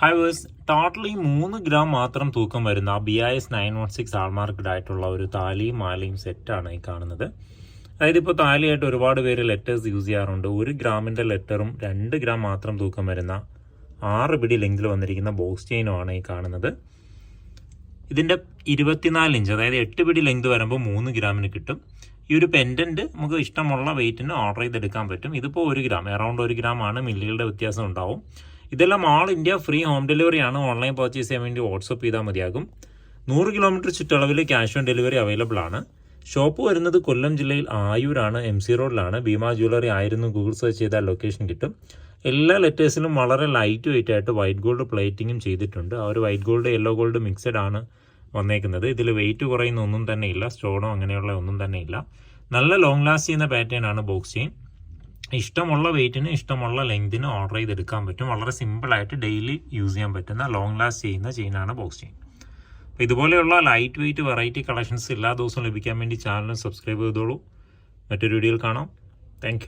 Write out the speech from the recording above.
Highways totally മൂന്ന് gram മാത്രം തൂക്കം വരുന്ന B I S nine one six hallmarked ആയിട്ടുള്ള ഒരു താലിയും മാലയും സെറ്റാണ് ഈ കാണുന്നത്. അതായത് ഇപ്പോൾ താലിയായിട്ട് ഒരുപാട് പേര് ലെറ്റേഴ്സ് യൂസ് ചെയ്യാറുണ്ട്. ഒരു ഗ്രാമിന്റെ ലെറ്ററും രണ്ട് ഗ്രാം മാത്രം തൂക്കം വരുന്ന ആറ് പിടി ലെങ്കിൽ വന്നിരിക്കുന്ന ബോക്സ് ചെയിനുമാണ് ഈ കാണുന്നത്. ഇതിന്റെ ഇരുപത്തിനാല് ഇഞ്ച് അതായത് എട്ട് പിടി ലെങ്ത് വരുമ്പോൾ മൂന്ന് ഗ്രാമിന് കിട്ടും. ഈ ഒരു പെൻഡന്റ് നമുക്ക് ഇഷ്ടമുള്ള വെയിറ്റിന് ഓർഡർ ചെയ്തെടുക്കാൻ പറ്റും. ഇതിപ്പോൾ ഒരു ഗ്രാം അറൗണ്ട് ഒരു ഗ്രാം ആണ്. മില്ലുകളുടെ വ്യത്യാസം ഉണ്ടാവും. ഇതെല്ലാം ആൾ ഇന്ത്യ ഫ്രീ ഹോം ഡെലിവറിയാണ് ഓൺലൈൻ പർച്ചേസ് ചെയ്യാൻ വേണ്ടി വാട്സപ്പ് ചെയ്താൽ മതിയാകും. നൂറ് കിലോമീറ്റർ ചുറ്റളവിൽ ക്യാഷ് ഓൺ ഡെലിവറി അവൈലബിൾ ആണ്. ഷോപ്പ് വരുന്നത് കൊല്ലം ജില്ലയിൽ ആയൂരാണ് എം സി റോഡിലാണ് ഭീമ ജ്വല്ലറി ആയിരുന്നു ഗൂഗിൾ സെർച്ച് ചെയ്താൽ ലൊക്കേഷൻ കിട്ടും. എല്ലാ ലെറ്റേഴ്സിലും വളരെ ലൈറ്റ് വെയിറ്റ് ആയിട്ട് വൈറ്റ് ഗോൾഡ് പ്ലേറ്റിങ്ങും ചെയ്തിട്ടുണ്ട്. ആ ഒരു white gold yellow gold mixed ആണ് വന്നേക്കുന്നത്. ഇതിൽ വെയിറ്റ് കുറയുന്ന ഒന്നും തന്നെ ഇല്ല സ്റ്റോണോ അങ്ങനെയുള്ള ഒന്നും തന്നെ ഇല്ല. നല്ല ലോങ് ലാസ്റ്റ് ചെയ്യുന്ന പാറ്റേൺ ആണ് ബോക്സ് ചെയിൻ ഇഷ്ടമുള്ള വെയിറ്റിന് ഇഷ്ടമുള്ള ലെങ്തിന് ഓർഡർ ചെയ്തെടുക്കാൻ പറ്റും. വളരെ സിമ്പിളായിട്ട് ഡെയിലി യൂസ് ചെയ്യാൻ പറ്റുന്ന ലോങ് ലാസ്റ്റ് ചെയ്യുന്ന ചെയിനാണ് ബോക്സ് ചെയിൻ അപ്പോൾ ഇതുപോലെയുള്ള ലൈറ്റ് വെയിറ്റ് വെറൈറ്റി കളക്ഷൻസ് എല്ലാ ദിവസവും ലഭിക്കാൻ വേണ്ടി ചാനൽ സബ്സ്ക്രൈബ് ചെയ്തോളൂ. മറ്റൊരു വീഡിയോയിൽ കാണാം. താങ്ക്